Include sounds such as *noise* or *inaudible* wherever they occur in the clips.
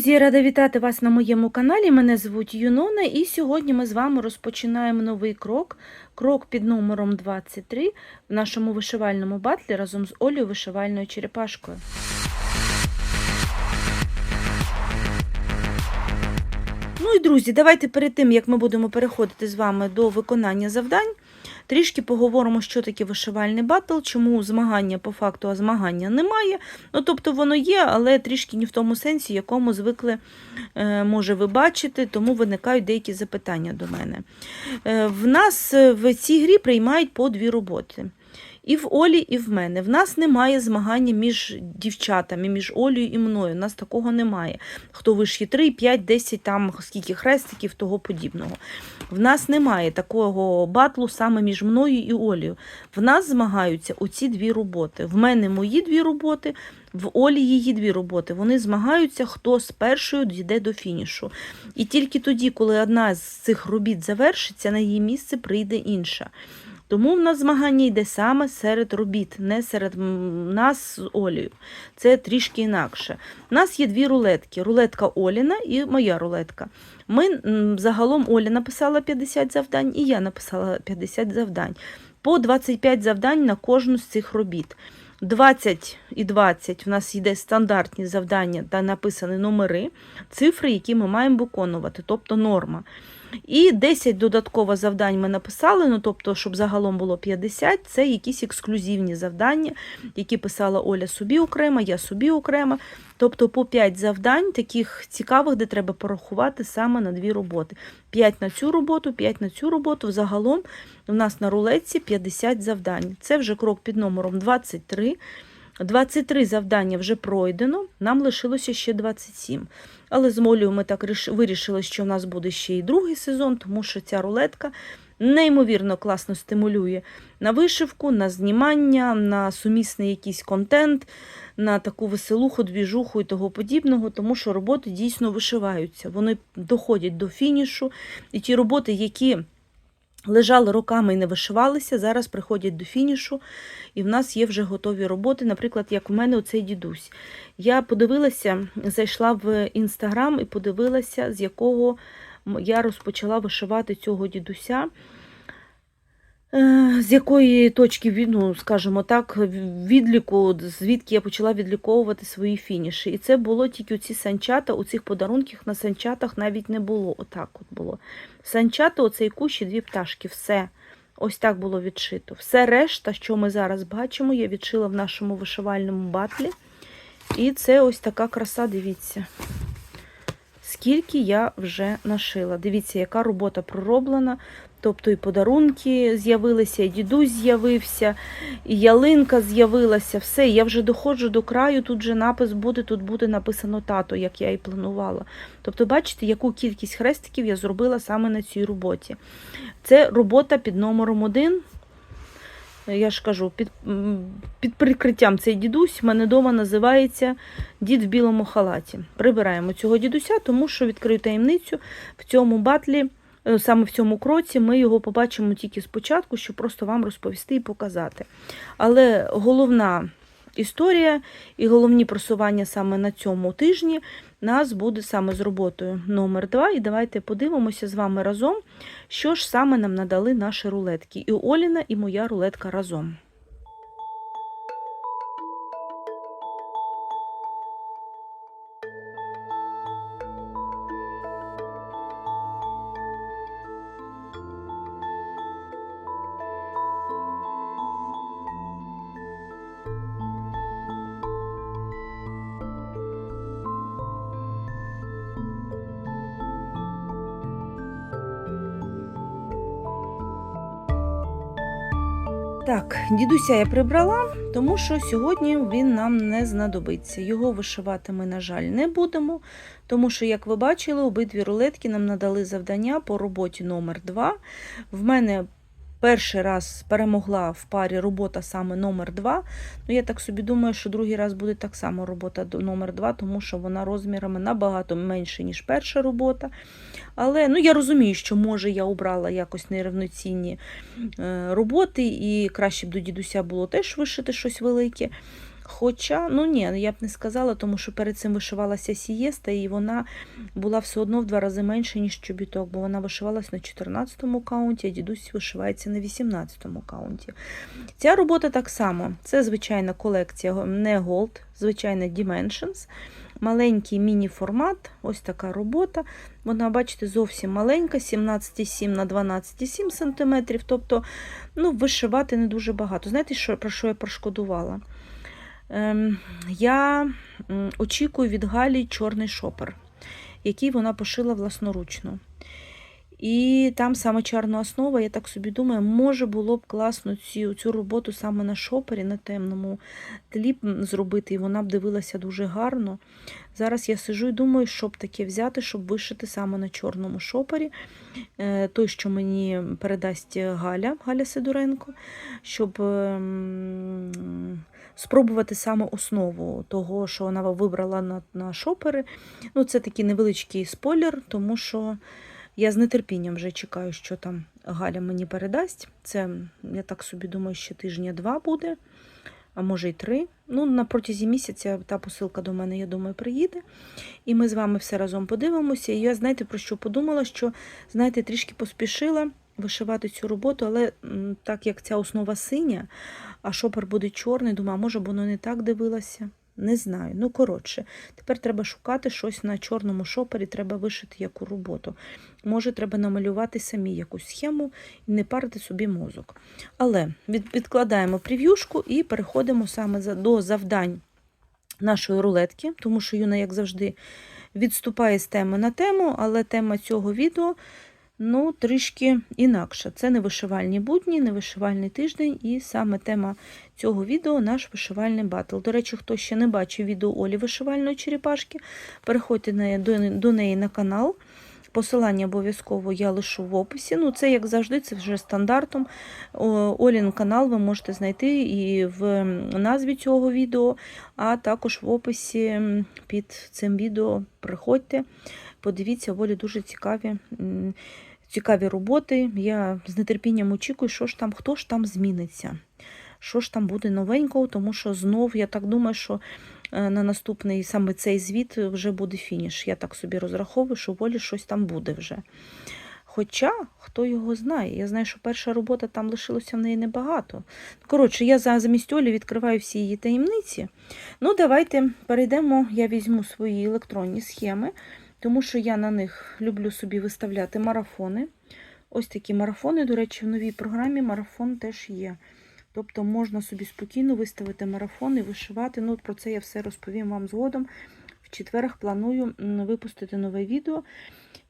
Друзі, рада вітати вас на моєму каналі. Мене звуть Юнона, і сьогодні ми з вами розпочинаємо новий крок. Крок під номером 23 в нашому вишивальному батлі разом з Олею вишивальною черепашкою. Ну і друзі, давайте перед тим, як ми будемо переходити з вами до виконання завдань, трішки поговоримо, що таке вишивальний батл, чому змагання по факту, а змагання немає. Ну, тобто воно є, але трішки не в тому сенсі, якому звикли, е, може, ви бачити, тому виникають деякі запитання до мене. Е, в нас е, в цій грі приймають по дві роботи. І в Олі, і в мене. В нас немає змагання між дівчатами, між Олею і мною. У нас такого немає. Хто вишє 3, 5, 10, там скільки хрестиків, того подібного. В нас немає такого батлу саме між мною і Олею. В нас змагаються оці дві роботи. В мене мої дві роботи, в Олі її дві роботи. Вони змагаються, хто з першою дійде до фінішу. І тільки тоді, коли одна з цих робіт завершиться, на її місце прийде інша. Тому в нас змагання йде саме серед робіт, не серед нас з Олею. Це трішки інакше. У нас є дві рулетки: рулетка Оліна і моя рулетка. Ми загалом Оля написала 50 завдань, і я написала 50 завдань. По 25 завдань на кожну з цих робіт. 20 і 20 в нас йде стандартні завдання та написані номери, цифри, які ми маємо виконувати, тобто норма. І 10 додатково завдань ми написали, ну тобто, щоб загалом було 50, це якісь ексклюзивні завдання, які писала Оля собі окремо, я собі окремо. Тобто по 5 завдань, таких цікавих, де треба порахувати саме на дві роботи. 5 на цю роботу, 5 на цю роботу. Взагалом у нас на рулетці 50 завдань. Це вже крок під номером 23. 23 завдання вже пройдено, нам лишилося ще 27. Але з Молею ми так вирішили, що в нас буде ще і другий сезон, тому що ця рулетка неймовірно класно стимулює на вишивку, на знімання, на сумісний якийсь контент, на таку веселуху, двіжуху і того подібного, тому що роботи дійсно вишиваються. Вони доходять до фінішу. І ті роботи, які лежали роками і не вишивалися, зараз приходять до фінішу, і в нас є вже готові роботи. Наприклад, як в мене оцей дідусь. Я подивилася, зайшла в інстаграм і подивилася, з якого я розпочала вишивати цього дідуся. Е, З якої точки ну, скажімо так, відліку, звідки я почала відліковувати свої фініші. І це було тільки оці санчата, у цих подарунках на санчатах навіть не було. Отак от було. Санчата, оцей кущ і дві пташки, все. Ось так було відшито. Все решта, що ми зараз бачимо, я відшила в нашому вишивальному батлі. І це ось така краса, дивіться. Скільки я вже нашила. Дивіться, яка робота пророблена. Тобто і подарунки з'явилися, і дідусь з'явився, і ялинка з'явилася. Все, я вже доходжу до краю, тут же напис буде, тут буде написано тато, як я і планувала. Тобто, бачите, яку кількість хрестиків я зробила саме на цій роботі. Це робота під номером один. Я ж кажу, під, під прикриттям цей дідусь в мене вдома називається Дід в білому халаті. Прибираємо цього дідуся, тому що відкрию таємницю в цьому батлі, саме в цьому кроці, ми його побачимо тільки спочатку, щоб просто вам розповісти і показати. Але головна історія і головні просування саме на цьому тижні нас буде саме з роботою номер 2 І давайте подивимося з вами разом, що ж саме нам надали наші рулетки. І Оліна, і моя рулетка разом. Так, дідуся я прибрала, тому що сьогодні він нам не знадобиться. Його вишивати ми, на жаль, не будемо, тому що, як ви бачили, обидві рулетки нам надали завдання по роботі номер 2 В мене перший раз перемогла в парі робота саме номер 2 Ну, я так собі думаю, що другий раз буде так само робота номер 2 тому що вона розмірами набагато менше, ніж перша робота. Але ну, я розумію, що може я обрала якось нерівноцінні е, роботи, і краще б до дідуся було теж вишити щось велике. Хоча, ну ні, я б не сказала, тому що перед цим вишивалася сієста, і вона була все одно в два рази менше, ніж чобіток, бо вона вишивалась на 14-му каунті, а дідусь вишивається на 18-му каунті. Ця робота так само. Це звичайна колекція, не Gold, звичайна Dimensions. Маленький міні-формат, ось така робота. Вона, бачите, зовсім маленька, 17,7 на 12,7 см. Тобто ну, вишивати не дуже багато. Знаєте, що, про що я прошкодувала? Ем, я очікую від Галі чорний шопер, який вона пошила власноручно. І там саме чарна основа, я так собі думаю, може було б класно цю, цю роботу саме на шопері, на темному тлі зробити, і вона б дивилася дуже гарно. Зараз я сижу і думаю, що б таке взяти, щоб вишити саме на чорному шопері. Е, Той, що мені передасть Галя, Галя Сидоренко, щоб ем, спробувати саме основу того, що вона вибрала на, на шопери. Ну, Це такий невеличкий спойлер, тому що. Я з нетерпінням вже чекаю, що там Галя мені передасть. Це, я так собі думаю, ще тижня-два буде, а може й три. Ну, на протязі місяця та посилка до мене, я думаю, приїде. І ми з вами все разом подивимося. І я, знаєте, про що подумала, що, знаєте, трішки поспішила вишивати цю роботу, але так як ця основа синя, а шопер буде чорний, думаю, може б воно не так дивилося. Не знаю. Ну, коротше, тепер треба шукати щось на чорному шопері, треба вишити яку роботу. Може, треба намалювати самі якусь схему і не парити собі мозок. Але відкладаємо прев'юшку і переходимо саме до завдань нашої рулетки, тому що Юна, як завжди, відступає з теми на тему, але тема цього відео ну, трішки інакша. Це не вишивальні будні, не вишивальний тиждень, і саме тема цього відео наш вишивальний батл. До речі, хто ще не бачив відео Олі вишивальної черепашки, переходьте до, неї на канал. Посилання обов'язково я лишу в описі. Ну, це, як завжди, це вже стандартом. Олін канал ви можете знайти і в назві цього відео, а також в описі під цим відео приходьте, подивіться, Олі дуже цікаві. Цікаві роботи. Я з нетерпінням очікую, що ж там, хто ж там зміниться, що ж там буде новенького, тому що знов, я так думаю, що е, на наступний саме цей звіт вже буде фініш. Я так собі розраховую, що волі щось там буде вже. Хоча, хто його знає, я знаю, що перша робота там лишилося в неї небагато. Коротше, я за- замість Олі відкриваю всі її таємниці. Ну, давайте перейдемо, я візьму свої електронні схеми, тому що я на них люблю собі виставляти марафони. Ось такі марафони, до речі, в новій програмі марафон теж є. Тобто можна собі спокійно виставити марафон і вишивати. Ну, про це я все розповім вам згодом. В четверг планую випустити нове відео,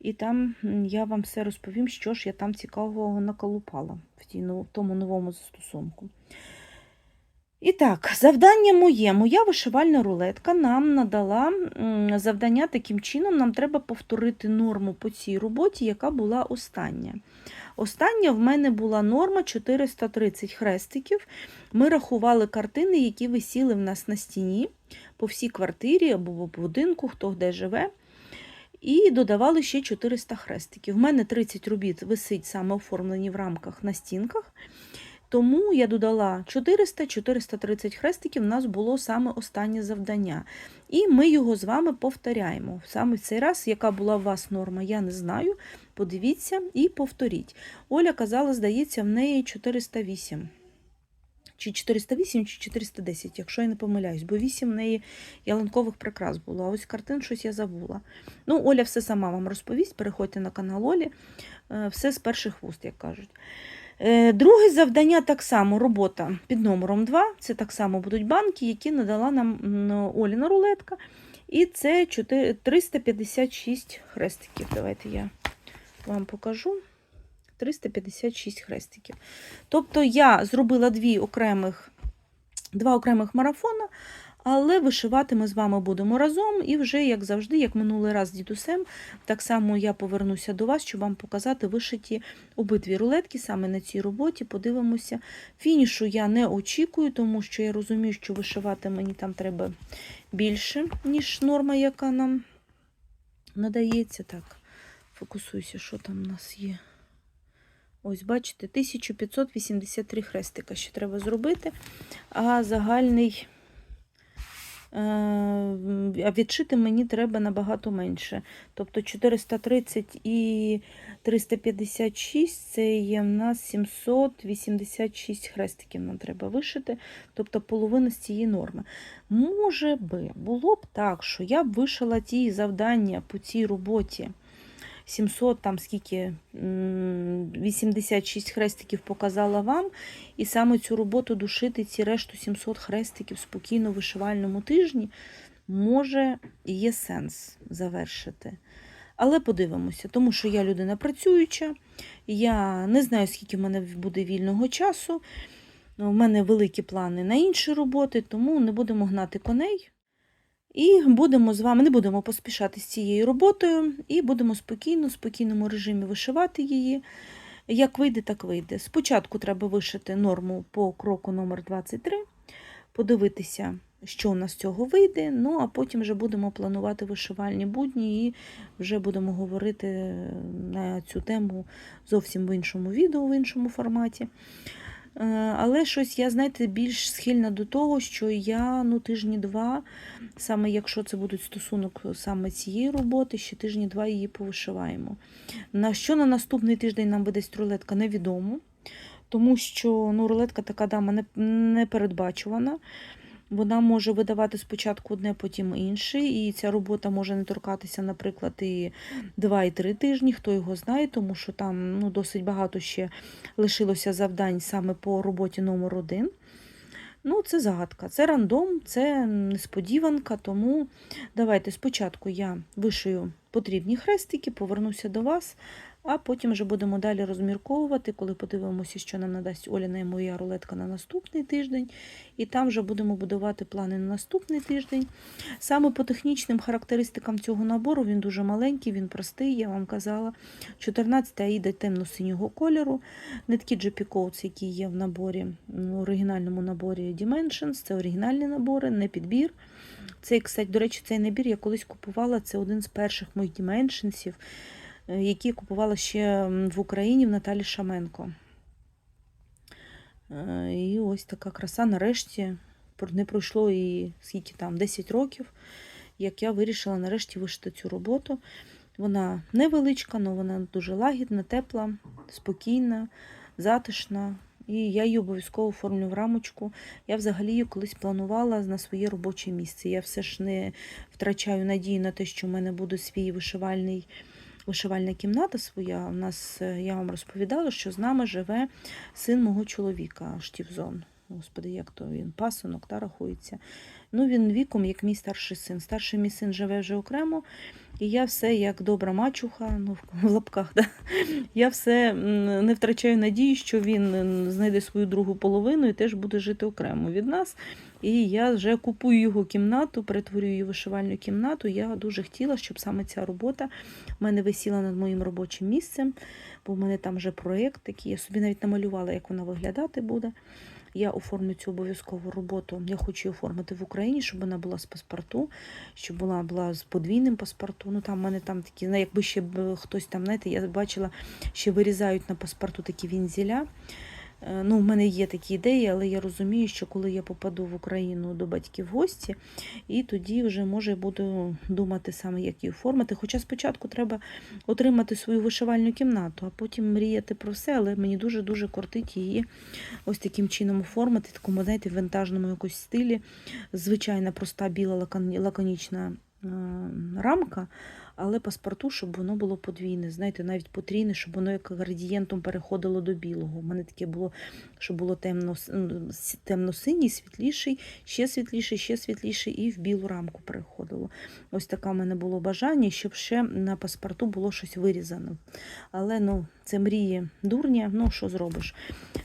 і там я вам все розповім, що ж я там цікавого наколупала в тому новому застосунку. І так, завдання моє. Моя вишивальна рулетка нам надала завдання таким чином. Нам треба повторити норму по цій роботі, яка була остання. Остання в мене була норма 430 хрестиків. Ми рахували картини, які висіли в нас на стіні по всій квартирі або в будинку, хто де живе. І додавали ще 400 хрестиків. В мене 30 робіт висить саме оформлені в рамках на стінках. Тому я додала 400-430 хрестиків, у нас було саме останнє завдання. І ми його з вами повторяємо. Саме в цей раз, яка була у вас норма, я не знаю. Подивіться і повторіть. Оля казала, здається, в неї 408. Чи 408, чи 410, якщо я не помиляюсь, бо 8 в неї ялинкових прикрас було, а ось картин щось я забула. Ну, Оля все сама вам розповість, переходьте на канал Олі, Е, все з перших вуст, як кажуть. Е, Друге завдання так само робота під номером 2. Це так само будуть банки, які надала нам Оліна рулетка. І це 4 356 хрестиків. Давайте я вам покажу. 356 хрестиків. Тобто я зробила дві окремих, два окремих марафона, але вишивати ми з вами будемо разом. І вже, як завжди, як минулий раз з дідусем, так само я повернуся до вас, щоб вам показати вишиті обидві рулетки саме на цій роботі. Подивимося. Фінішу я не очікую, тому що я розумію, що вишивати мені там треба більше, ніж норма, яка нам надається. Так, фокусуйся, що там у нас є. Ось, бачите, 1583 хрестика ще треба зробити, а загальний а відшити мені треба набагато менше. Тобто 430 і 356 це є в нас 786 хрестиків нам треба вишити, тобто половина з цієї норми. Може би, було б так, що я б вишила ті завдання по цій роботі. 700, там скільки, м, 86 хрестиків показала вам, і саме цю роботу душити ці решту 700 хрестиків спокійно в вишивальному тижні, може, є сенс завершити. Але подивимося, тому що я людина працююча, я не знаю, скільки в мене буде вільного часу. У мене великі плани на інші роботи, тому не будемо гнати коней. І будемо з вами, не будемо поспішати з цією роботою, і будемо спокійно, в спокійному режимі вишивати її. Як вийде, так вийде. Спочатку треба вишити норму по кроку номер 23, подивитися, що у нас з цього вийде. Ну, а потім вже будемо планувати вишивальні будні і вже будемо говорити на цю тему зовсім в іншому відео, в іншому форматі. Е, Але щось я, знаєте, більш схильна до того, що я ну, тижні два, саме якщо це буде стосунок саме цієї роботи, ще тижні два її повишиваємо. На що на наступний тиждень нам видасть рулетка, невідомо, тому що ну, рулетка така дама не, не передбачувана. Вона може видавати спочатку одне, потім інше, і ця робота може не торкатися, наприклад, і 2 і 3 тижні, хто його знає, тому що там ну, досить багато ще лишилося завдань саме по роботі номер 1 Ну, це загадка, це рандом, це несподіванка, тому давайте спочатку я вишию потрібні хрестики, повернуся до вас, а потім вже будемо далі розмірковувати, коли подивимося, що нам надасть Оляна і моя рулетка на наступний тиждень. І там вже будемо будувати плани на наступний тиждень. Саме по технічним характеристикам цього набору він дуже маленький, він простий, я вам казала. 14 аїда темно-синього кольору. Нитки GP Coats, які є в наборі, в оригінальному наборі Dimensions, це оригінальні набори, не підбір. Цей, кстати, до речі, цей набір я колись купувала. Це один з перших моїх Dimensionsів, які купувала ще в Україні в Наталі Шаменко. Е, І ось така краса. Нарешті не пройшло і скільки там 10 років, як я вирішила нарешті вишити цю роботу. Вона невеличка, але вона дуже лагідна, тепла, спокійна, затишна. І я її обов'язково оформлю в рамочку. Я взагалі її колись планувала на своє робоче місце. Я все ж не втрачаю надію на те, що в мене буде свій вишивальний, вишивальна кімната своя. У нас, е, я вам розповідала, що з нами живе син мого чоловіка, Штівзон. Господи, як то він? Пасунок та рахується. Ну, він віком, як мій старший син. Старший мій син живе вже окремо, і я все як добра мачуха, ну в лапках, да? я все не втрачаю надії, що він знайде свою другу половину і теж буде жити окремо від нас. І я вже купую його кімнату, перетворюю її вишивальну кімнату. Я дуже хотіла, щоб саме ця робота в мене висіла над моїм робочим місцем, бо в мене там вже проєкт такий. Я собі навіть намалювала, як вона виглядати буде. Я оформлю цю обов'язкову роботу. Я хочу її оформити в Україні, щоб вона була з паспорту, щоб була була з подвійним паспорту. Ну там в мене там такі, якби ще хтось там, знаєте, я бачила, ще вирізають на паспорту такі вінзеля. Е, Ну, в мене є такі ідеї, але я розумію, що коли я попаду в Україну до батьків в гості, і тоді вже може буду думати саме, як її оформити. Хоча спочатку треба отримати свою вишивальну кімнату, а потім мріяти про все, але мені дуже-дуже кортить її ось таким чином оформити, в такому, знаєте, винтажному якось стилі. Звичайна проста біла лаконічна е, рамка, але паспорту, щоб воно було подвійне, знаєте, навіть потрійне, щоб воно як градієнтом переходило до білого. У мене таке було, щоб було темно, темно-синій, світліший, ще світліший, ще світліший, і в білу рамку переходило. Ось таке в мене було бажання, щоб ще на паспорту було щось вирізано. Але ну, це мрії дурня, ну що зробиш?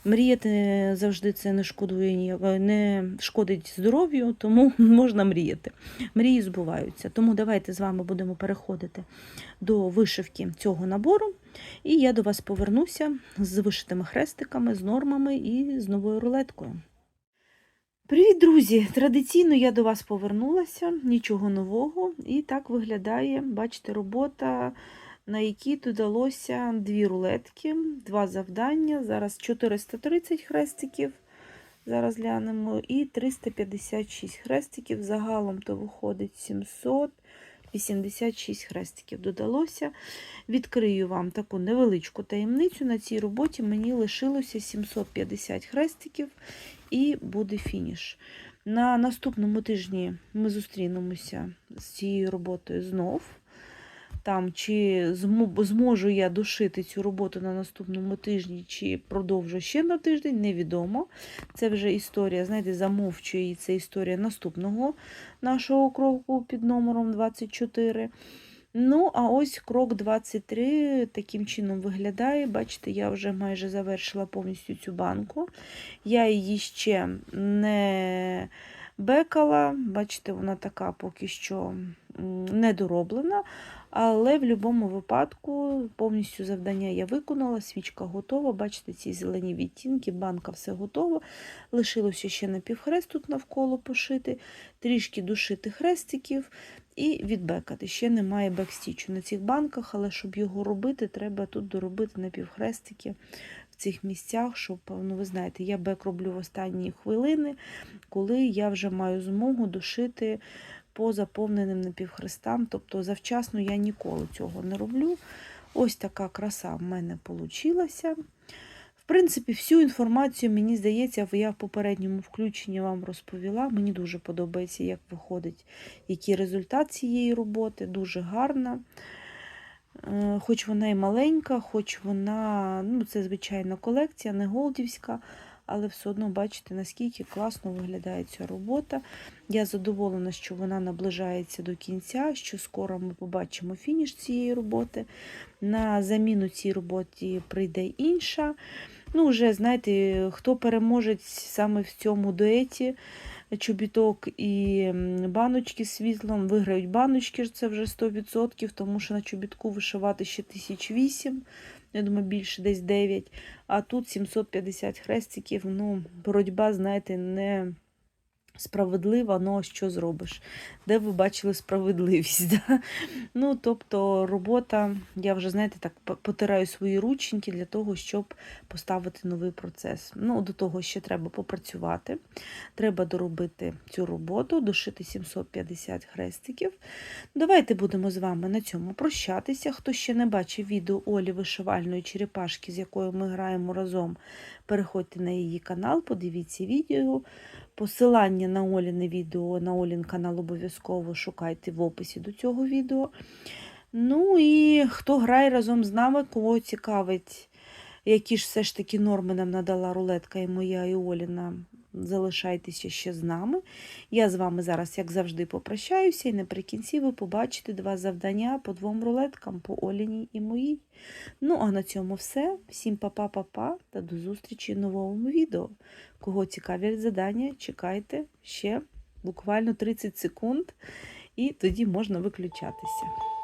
Мріяти завжди це не шкодує не шкодить здоров'ю, тому *laughs* можна мріяти. Мрії збуваються. Тому давайте з вами будемо переходити до вишивки цього набору. І я до вас повернуся з вишитими хрестиками, з нормами і з новою рулеткою. Привіт, друзі! Традиційно я до вас повернулася, нічого нового. І так виглядає, бачите, робота, на якій додалося дві рулетки, два завдання. Зараз 430 хрестиків Зараз глянемо. І 356 хрестиків. Загалом то виходить 786 хрестиків додалося. Відкрию вам таку невеличку таємницю. На цій роботі мені лишилося 750 хрестиків і буде фініш. На наступному тижні ми зустрінемося з цією роботою знов. Там, чи зможу я дошити цю роботу на наступному тижні, чи продовжу ще на тиждень, невідомо. Це вже історія, знаєте, замовчує це історія наступного нашого кроку під номером 24. Ну, а ось крок 23 таким чином виглядає. Бачите, я вже майже завершила повністю цю банку. Я її ще не бекала. Бачите, вона така поки що недороблена. Але в будь-якому випадку повністю завдання я виконала, свічка готова. Бачите, ці зелені відтінки, банка все готова. Лишилося ще на півхрест тут навколо пошити, трішки душити хрестиків і відбекати. Ще немає бекстічу на цих банках, але щоб його робити, треба тут доробити на півхрестики в цих місцях, щоб, ну ви знаєте, я бек роблю в останні хвилини, коли я вже маю змогу душити по заповненим напівхрестам. Тобто завчасно я ніколи цього не роблю. Ось така краса в мене вийшла. В принципі, всю інформацію, мені здається, я в попередньому включенні вам розповіла. Мені дуже подобається, як виходить, який результат цієї роботи. Дуже гарна. Е, Хоч вона і маленька, хоч вона, ну, це звичайна колекція, не голдівська, але все одно бачите, наскільки класно виглядає ця робота. Я задоволена, що вона наближається до кінця, що скоро ми побачимо фініш цієї роботи. На заміну цій роботі прийде інша. Ну, вже знаєте, хто переможець саме в цьому дуеті чобіток і баночки з світлом. Виграють баночки, це вже 100%, тому що на чобітку вишивати ще 1008, я думаю, більше десь 9. А тут 750 хрестиків. Ну, боротьба, знаєте, не справедлива, ну а що зробиш? Де ви бачили справедливість? *laughs* Да? Ну, тобто, робота, я вже, знаєте, так потираю свої рученьки для того, щоб поставити новий процес. Ну, до того ще треба попрацювати. Треба доробити цю роботу, дошити 750 хрестиків. Давайте будемо з вами на цьому прощатися. Хто ще не бачив відео Олі вишивальної черепашки, з якою ми граємо разом, переходьте на її канал, подивіться відео. Посилання на Оліне відео, на Олін канал обов'язково шукайте в описі до цього відео. Ну і хто грає разом з нами, кого цікавить, які ж все ж таки норми нам надала рулетка і моя, і Оліна, залишайтеся ще з нами. Я з вами зараз, як завжди, попрощаюся, і наприкінці ви побачите два завдання по двом рулеткам, по Оліній і моїй. Ну, а на цьому все. Всім па-па-па-па та до зустрічі в новому відео. Кого цікавлять задання, чекайте ще буквально 30 секунд, і тоді можна виключатися.